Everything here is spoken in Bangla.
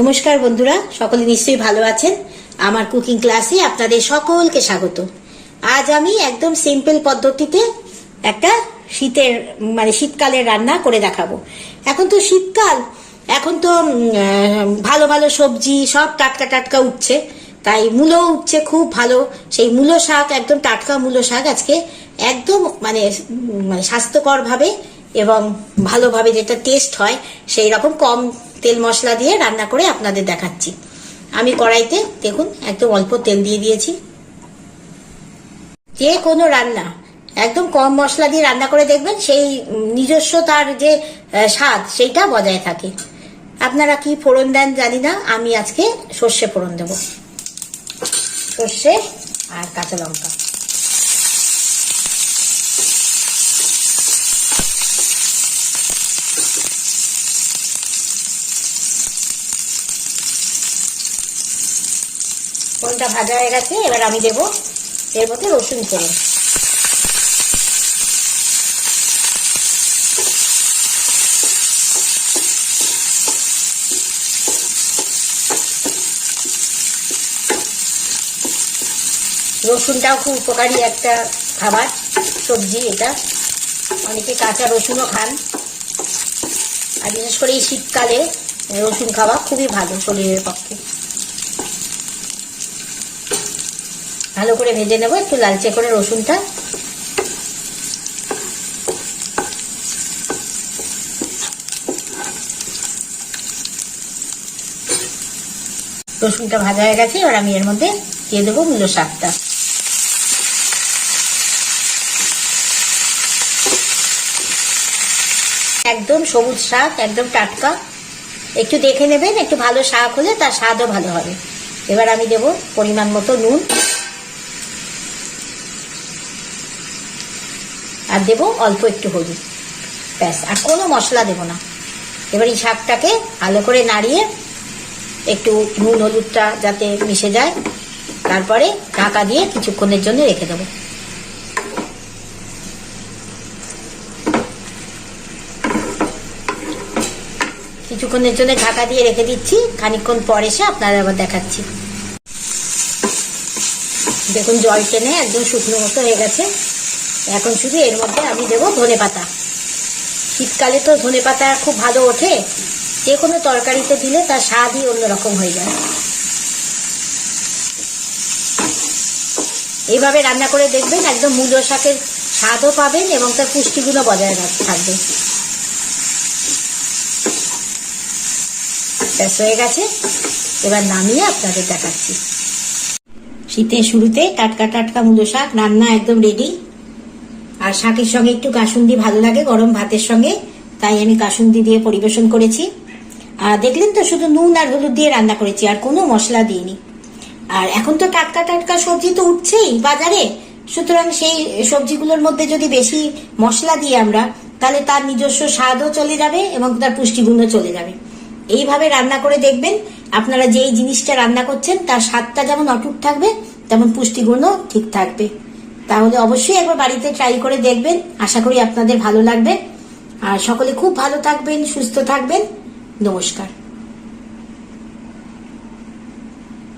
নমস্কার বন্ধুরা, সকলে নিশ্চয়ই ভালো আছেন। আমার কুকিং ক্লাসে আপনাদের সকলকে স্বাগত। আজ আমি একদম সিম্পল পদ্ধতিতে একটা শীতের মানে শীতকালের রান্না করে দেখাবো। এখন তো শীতকাল, এখন তো ভালো ভালো সবজি সব টাটকা টাটকা উঠছে। তাই মূলো উঠছে খুব ভালো। সেই মূলো শাক, একদম টাটকা মূলো শাক আজকে একদম মানে মানে স্বাস্থ্যকরভাবে এবং ভালোভাবে যেটা টেস্ট হয় সেই রকম কম তেল মশলা দিয়ে রান্না করে আপনাদের দেখাচ্ছি। আমি কড়াইতে, দেখুন, একদম অল্প তেল দিয়ে দিয়েছি। যে কোনো রান্না, একদম কম মশলা দিয়ে রান্না করে দেখবেন, সেই নিজস্ব তার যে স্বাদ, সেইটা বজায় থাকে। আপনারা কি ফোড়ন দেন জানি না, আমি আজকে সর্ষে ফোড়ন দেব। সর্ষে আর কাঁচা লঙ্কা। ফোড়নটা ভাজা হয়ে গেছে, এবার আমি দেব এর মধ্যে রসুন ফোড়ন। রসুনটাও খুব উপকারী একটা খাবার, সবজি এটা। অনেকে কাঁচা রসুনও খান। আর বিশেষ করে এই শীতকালে রসুন খাওয়া খুবই ভালো শরীরের পক্ষে। ভালো করে ভেজে নেব, একটু লালচে করে রসুনটা। রসুনটা ভাজা হয়ে গেছে, এবার আমি এর মধ্যে দিয়ে দেবো মূলো শাকটা। একদম সবুজ শাক, একদম টাটকা। একটু দেখে নেবেন, একটু ভালো শাক হলে তার স্বাদও ভালো হবে। এবার আমি দেব পরিমাণ মতো নুন। আর দেব অল্প একটু হলুদ। ব্যাস, আর কোনো মশলা দেব না। এবার এই শাকটাকে ভালো করে নাড়িয়ে একটু নুন হলুদটা যাতে মিশে যায়, তারপরে ঢাকা দিয়ে কিছুক্ষণের জন্য রেখে দেবো। কিছুক্ষণের জন্য ঢাকা দিয়ে রেখে দিচ্ছি। খানিকক্ষণ পর এসে আপনারা আবার দেখাচ্ছি। দেখুন, জল টেনে একদম শুকনো মতো হয়ে গেছে। এখন শুধু এর মধ্যে আমি দেবো ধনে পাতা। শীতকালে তো ধনে পাতা খুব ভালো ওঠে। যে কোনো তরকারিতে দিলে তার স্বাদই অন্যরকম হয়ে যায়। এইভাবে রান্না করে দেখবেন একদম মূলো শাকের স্বাদও পাবেন এবং তার পুষ্টিগুণও বজায় থাকবে। ব্যাস, হয়ে গেছে। এবার নামিয়ে আপনাদের দেখাচ্ছি। শীতের শুরুতে টাটকা টাটকা মূলো শাক রান্না একদম রেডি আর শাকের সঙ্গে একটু কাসুন্দি ভালো লাগে, গরম ভাতের সঙ্গে। তাই আমি কাসুন্দি দিয়ে পরিবেশন করেছি। আর দেখলেন তো, শুধু নুন আর হলুদ দিয়ে রান্না করেছি, আর কোনো মশলা দিইনি। আর এখন তো টাটকা টাটকা সবজি তো উঠছেই বাজারে। সুতরাং সেই সবজিগুলোর মধ্যে যদি বেশি মশলা দিই আমরা, তাহলে তার নিজস্ব স্বাদও চলে যাবে এবং তার পুষ্টিগুণও চলে যাবে। এইভাবে রান্না করে দেখবেন, আপনারা যেই জিনিসটা রান্না করছেন, তার স্বাদটা যেমন অটুট থাকবে, তেমন পুষ্টিগুণও ঠিক থাকবে। তাহলে অবশ্যই একবার বাড়িতে ট্রাই করে দেখবেন। আশা করি আপনাদের ভালো লাগবে। আর সকলে খুব ভালো থাকবেন, সুস্থ থাকবেন। নমস্কার।